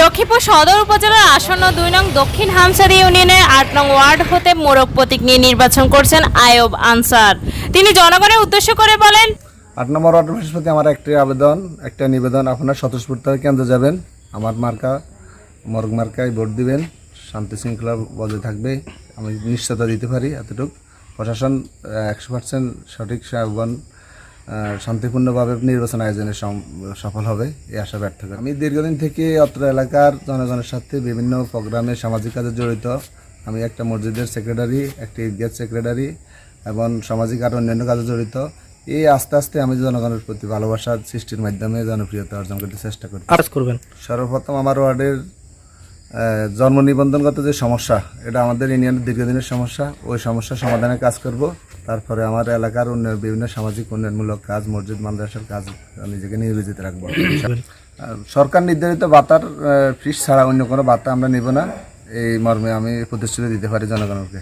লক্ষ্মীপুর সদর উপজেলার আসন্ন দুই নং দক্ষিণ হামসারি ইউনিয়নের আট নং ওয়ার্ড হতে মোরগ প্রতীক নিয়ে নির্বাচন করছেন আয়ব আনসার। তিনি জনগণের উদ্দেশ্য করে বলেন আট নম্বর ওয়ার্ড অফিসের প্রতি আমার একটি আবেদন একটা নিবেদন। আপনার স্বতঃস্ফূর্ত কেন্দ্রে যাবেন। আমার মার্কা মর্গ মার্কায় ভোট দিবেন। শান্তি শৃঙ্খলা বজায় থাকবে। আমি নিশ্চয়তা দিতে পারি এতটুকু। প্রশাসন একশো পার্সেন্ট সঠিক আহ, শান্তিপূর্ণভাবে নির্বাচন আয়োজনে সফল হবে এই আশা ব্যর্থ করে। আমি দীর্ঘদিন থেকে অত্র এলাকার জনগণের সাথে বিভিন্ন প্রোগ্রামে সামাজিক কাজে জড়িত। আমি একটা মসজিদের সেক্রেটারি একটি ঈদগাহ সেক্রেটারি এবং সামাজিক আর অন্যান্য কাজে জড়িত। এই আস্তে আস্তে আমি জনগণের প্রতি ভালোবাসা সৃষ্টির মাধ্যমে জনপ্রিয়তা অর্জন করতে চেষ্টা করি করবেন। সর্বপ্রথম আমার ওয়ার্ডের জন্ম নিবন্ধনগত যে সমস্যা, এটা আমাদের ইউনিয়নের দীর্ঘদিনের সমস্যা, ওই সমস্যা সমাধানে কাজ করব। তারপরে আমার এলাকার উন্নয়ন, বিভিন্ন সামাজিক উন্নয়নমূলক কাজ, মসজিদ, মাদ্রাসার কাজ, নিজেকে নিয়োজিত রাখব। সরকার নির্ধারিত বাতার ফিস ছাড়া অন্য কোনো বার্তা আমরা নিব না। এই মর্মে আমি প্রতিশ্রুতি দিতে পারি জনগণকে।